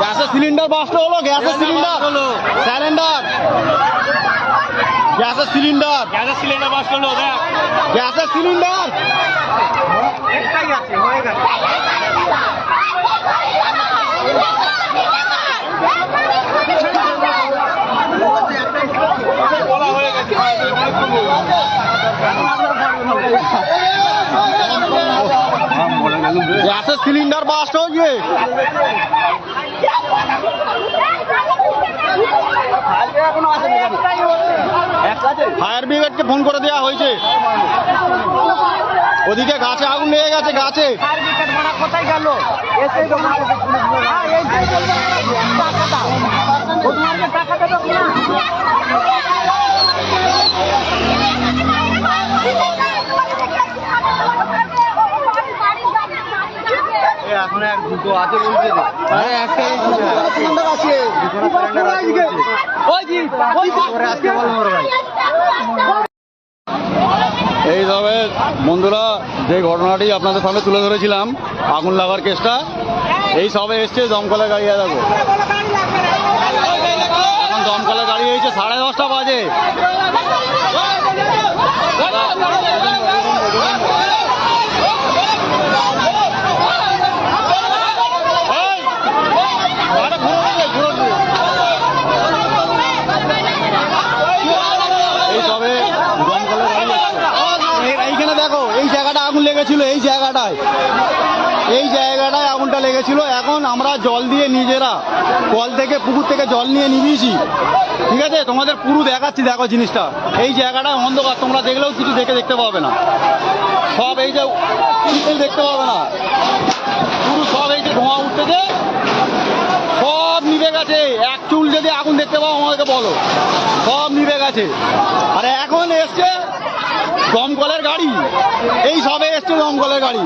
গ্যাসের cylinder bast হলো গ্যাসের সিলিন্ডার। হলো। সিলিন্ডার গ্যাসের সিলিন্ডার। গ্যাসের সিলিন্ডার বাস্ট হলো দেখ। গ্যাসের সিলিন্ডার। একটাই আছে হয়ে গেছে। গ্যাসের সিলিন্ডার বাস্ট হয়ে ফায়ার ব্রিগেডকে ফোন করে দেওয়া হয়েছে। ওদিকে গাছে আগুন লেগে গেছে, গাছে। কোথায় গেল? এখন আছে বলছে আরে একটাই সিলিন্ডার আছে করে আসতে বলো মোর ভাই। এই তবে বন্ধুরা যে ঘটনাটি আপনাদের সামনে তুলে ধরেছিলাম আগুন লাগার কেসটা এই সবে এসছে দমকলের গাড়ি দেখো এখন দমকলের গাড়ি হয়েছে সাড়ে দশটা বাজে এই, গাড়িটা ঘুরো দিবে, ঘুরো দিবে। এই সবে দমকলের গাড়ি যাচ্ছে। এই- এইখানে দেখো এই জায়গাটা আগুন লেগেছিল এই জায়গাটায়। এই জায়গাটায় আগুনটা লেগেছিল। এখন আমরা জল দিয়ে নিজেরা কল থেকে, পুকুর থেকে জল নিয়ে নিবিয়েছি ঠিক আছে? তোমাদের পুরো দেখাচ্ছি, দেখো জিনিসটা। এই জায়গাটায় অন্ধকার, তোমরা দেখলেও কিছু দেখে দেখতে পাবে না। সব এই যে দেখতে পাবে না। পুরো সব এই যে ধোঁয়া উঠতেছে সব নিভে গেছে। এক চুল যদি আগুন দেখতে পাও, আমাদেরকে বলো। সব নিভে গেছে। আর এখন দমকলের গাড়ি। এই সবে এসছে দমকলের গাড়ি।